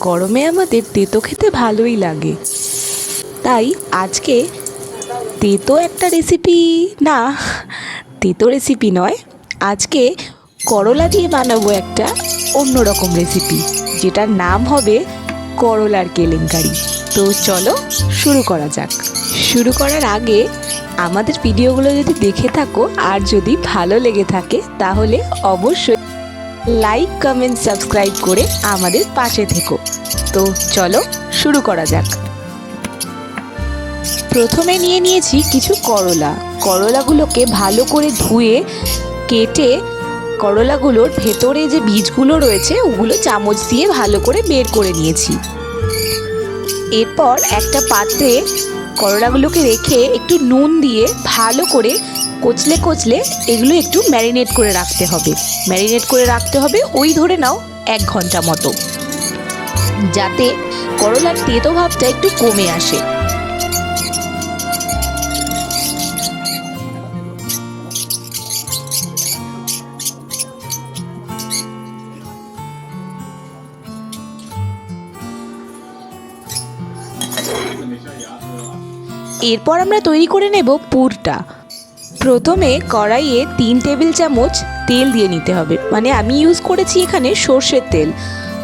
গরমে আমাদের তেতো খেতে ভালোই লাগে। তাই আজকে তেতো একটা রেসিপি না, তেতো রেসিপি নয়, আজকে করলা দিয়ে বানাবো একটা অন্যরকম রেসিপি যেটার নাম হবে করলার কেলেঙ্কারি। তো চলো শুরু করা যাক। শুরু করার আগে আমাদের ভিডিওগুলো যদি দেখে থাকো, আর যদি ভালো লেগে থাকে, তাহলে অবশ্যই লাইক কমেন্ট সাবস্ক্রাইব করে আমাদের পাশে থেকো। তো চলো শুরু করা যাক। প্রথমে নিয়ে নিয়েছি কিছু করলা। করলাগুলোকে ভালো করে ধুয়ে, কেটে করলাগুলোর ভেতরে যে বীজগুলো রয়েছে, ওগুলো চামচ দিয়ে ভালো করে বের করে নিয়েছি। এরপর একটা পাত্রে করলাগুলোকে রেখে একটু নুন দিয়ে ভালো করে কচলে কচলে এগুলো একটু ম্যারিনেট করে রাখতে হবে। ম্যারিনেট করে রাখতে হবে, ওই ধরে নাও এক ঘণ্টা মতো। যাতে করলার তেতো ভাবটা একটু কমে আসে। এরপর আমরা তৈরি করে নেব পুরটা। প্রথমে কড়াইয়ে তিন টেবিল চামচ তেল দিয়ে নিতে হবে। মানে আমি ইউজ করেছি এখানে সর্ষের তেল।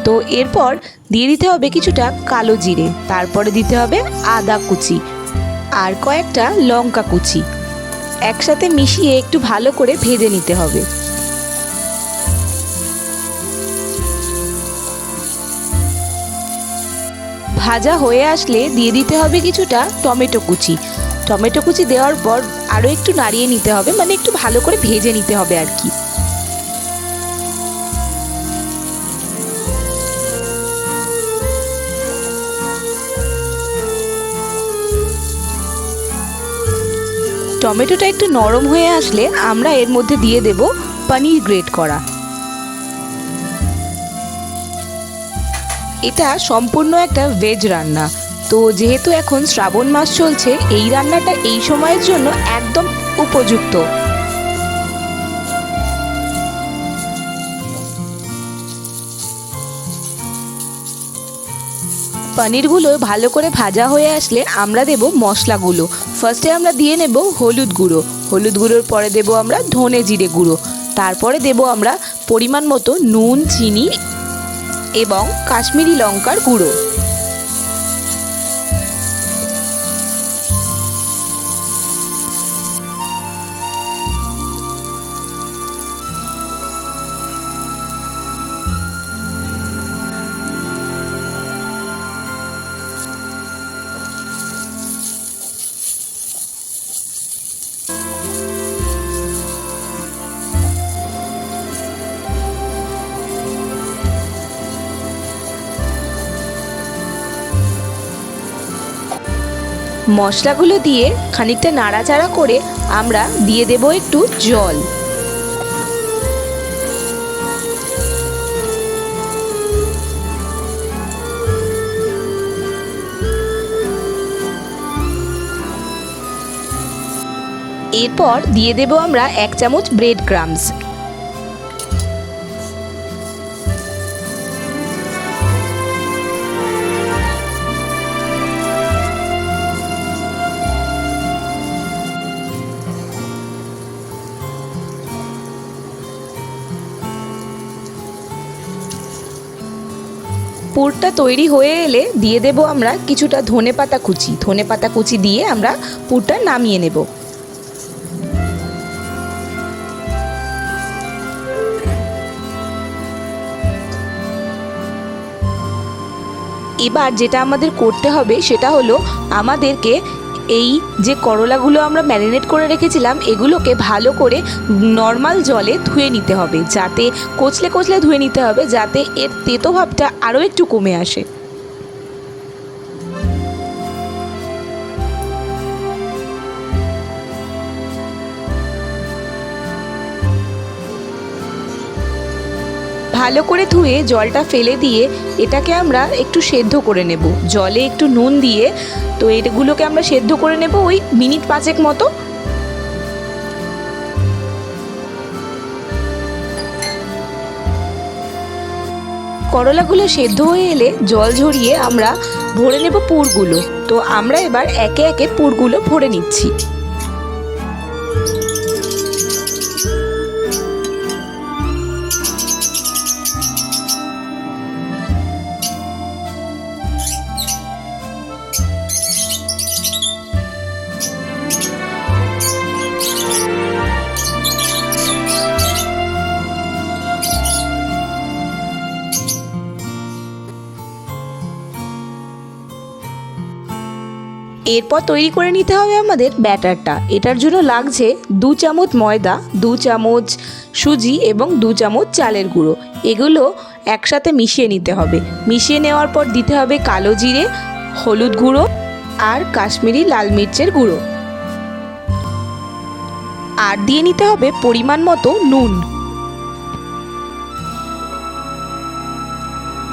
তো এরপর দিয়ে দিতে হবে কিছুটা কালো জিরে, তারপরে দিতে হবে আদা কুচি আর কয়েকটা লঙ্কা কুচি। একসাথে মিশিয়ে একটু ভালো করে ভেজে নিতে হবে। ভাজা হয়ে আসলে দিয়ে দিতে হবে কিছুটা টমেটো কুচি। টমেটো কুচি দেওয়ার পর আরও একটু নাড়িয়ে নিতে হবে মানে একটু ভালো করে ভেজে নিতে হবে আর কি। টমেটোটা একটু নরম হয়ে আসলে আমরা এর মধ্যে দিয়ে দেব পনির গ্রেট করা। এটা সম্পূর্ণ একটা ভেজ রান্না। তো যেহেতু এখন শ্রাবণ মাস চলছে, এই রান্নাটা এই সময়ের জন্য একদম উপযুক্ত। পনিরগুলো ভালো করে ভাজা হয়ে আসলে আমরা দেব মশলাগুলো। ফার্স্টে আমরা দিয়ে নেব হলুদ গুঁড়ো। হলুদ গুঁড়োর পরে দেব আমরা ধনে জিরে গুঁড়ো। তারপরে দেব আমরা পরিমাণ মতো নুন, চিনি এবং কাশ্মীরি লঙ্কার গুঁড়ো। মশলাগুলো দিয়ে খানিকটা নাড়াচাড়া করে আমরা দিয়ে দেব একটু জল। এরপর দিয়ে দেব আমরা এক চামচ ব্রেড ক্রামস পুরটা তৈরি হয়ে এলে দিয়ে দেব আমরা কিছুটা ধনে পাতা কুচি। ধনে পাতা কুচি দিয়ে আমরা পুরটা নামিয়ে নেব। এবার যেটা আমাদের করতে হবে সেটা হলো আমাদেরকে এই যে করলাগুলো আমরা ম্যারিনেট করে রেখেছিলাম, এগুলোকে ভালো করে নর্মাল জলে ধুয়ে নিতে হবে, যাতে কচলে কচলে ধুয়ে নিতে হবে, যাতে এর তেতো ভাবটা আরও একটু কমে আসে। ভালো করে ধুয়ে জলটা ফেলে দিয়ে এটাকে আমরা একটু সেদ্ধ করে নেব। জলে একটু নুন দিয়ে তো এগুলোকে আমরা সেদ্ধ করে নেব ওই মিনিট পাঁচেক মতো। করলাগুলো সেদ্ধ হয়ে এলে জল ঝরিয়ে আমরা ভরে নেব পুরগুলো। তো আমরা এবার একে একে পুরগুলো ভরে নিচ্ছি। এরপর তৈরি করে নিতে হবে আমাদের ব্যাটারটা। এটার জন্য লাগছে দু চামচ ময়দা, দু চামচ সুজি এবং দু চামচ চালের গুঁড়ো। এগুলো একসাথে মিশিয়ে নিতে হবে। মিশিয়ে নেওয়ার পর দিতে হবে কালো জিরে, হলুদ গুঁড়ো আর কাশ্মীরি লাল মির্চের গুঁড়ো। আর দিয়ে নিতে হবে পরিমাণ মতো নুন।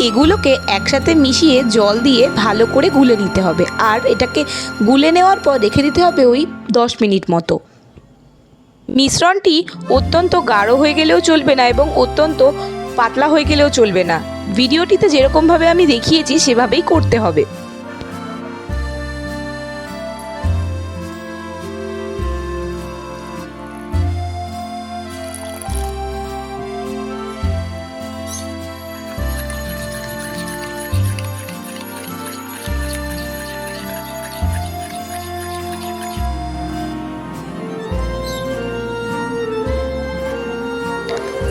এগুলোকে একসাথে মিশিয়ে জল দিয়ে ভালো করে গুলে নিতে হবে। আর এটাকে গুলে নেওয়ার পর রেখে দিতে হবে ওই দশ মিনিট মতো। মিশ্রণটি অত্যন্ত গাঢ় হয়ে গেলেও চলবে না এবং অত্যন্ত পাতলা হয়ে গেলেও চলবে না। ভিডিওটিতে যেরকমভাবে আমি দেখিয়েছি, সেভাবেই করতে হবে।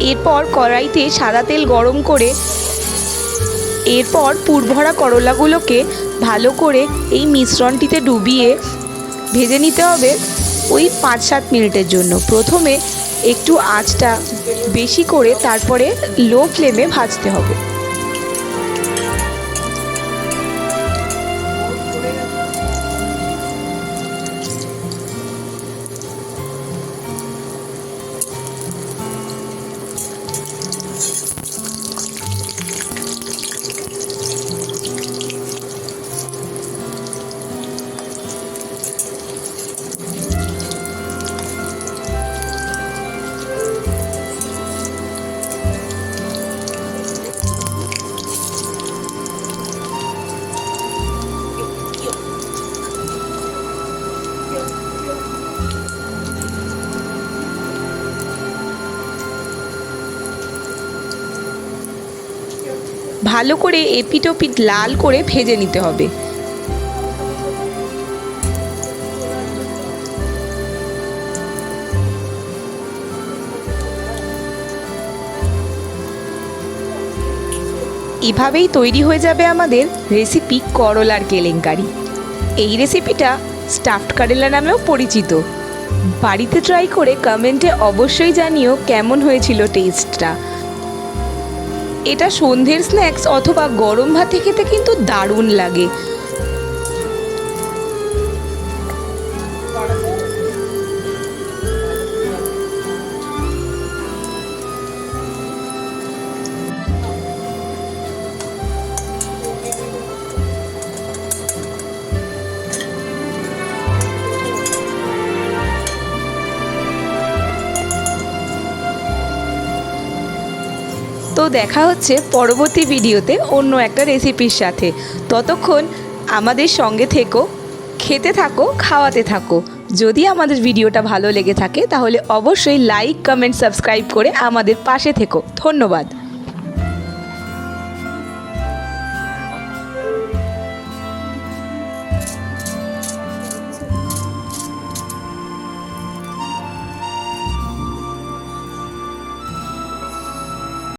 এরপর কড়াইতে সাদা তেল গরম করে এরপর পুরভরা করলাগুলোকে ভালো করে এই মিশ্রণটিতে ডুবিয়ে ভেজে নিতে হবে ওই পাঁচ সাত মিনিটের জন্য। প্রথমে একটু আঁচটা বেশি করে তারপরে লো ফ্লেমে ভাজতে হবে। ভালো করে এপিট ওপিট লাল করে ভেজে নিতে হবে। এভাবেই তৈরি হয়ে যাবে আমাদের রেসিপি করলার কেলেঙ্কারি। এই রেসিপিটা স্টাফড কারেলা নামেও পরিচিত। বাড়িতে ট্রাই করে কমেন্টে অবশ্যই জানিও কেমন হয়েছিল টেস্টটা। এটা সন্ধ্যের স্ন্যাক্স অথবা গরম ভাতে খেতে কিন্তু দারুণ লাগে। তো দেখা হচ্ছে পরবর্তী ভিডিওতে অন্য একটা রেসিপির সাথে। ততক্ষণ আমাদের সঙ্গে থেকো, খেতে থাকো, খাওয়াতে থাকো। যদি আমাদের ভিডিওটা ভালো লেগে থাকে, তাহলে অবশ্যই লাইক কমেন্ট সাবস্ক্রাইব করে আমাদের পাশে থেকো। ধন্যবাদ।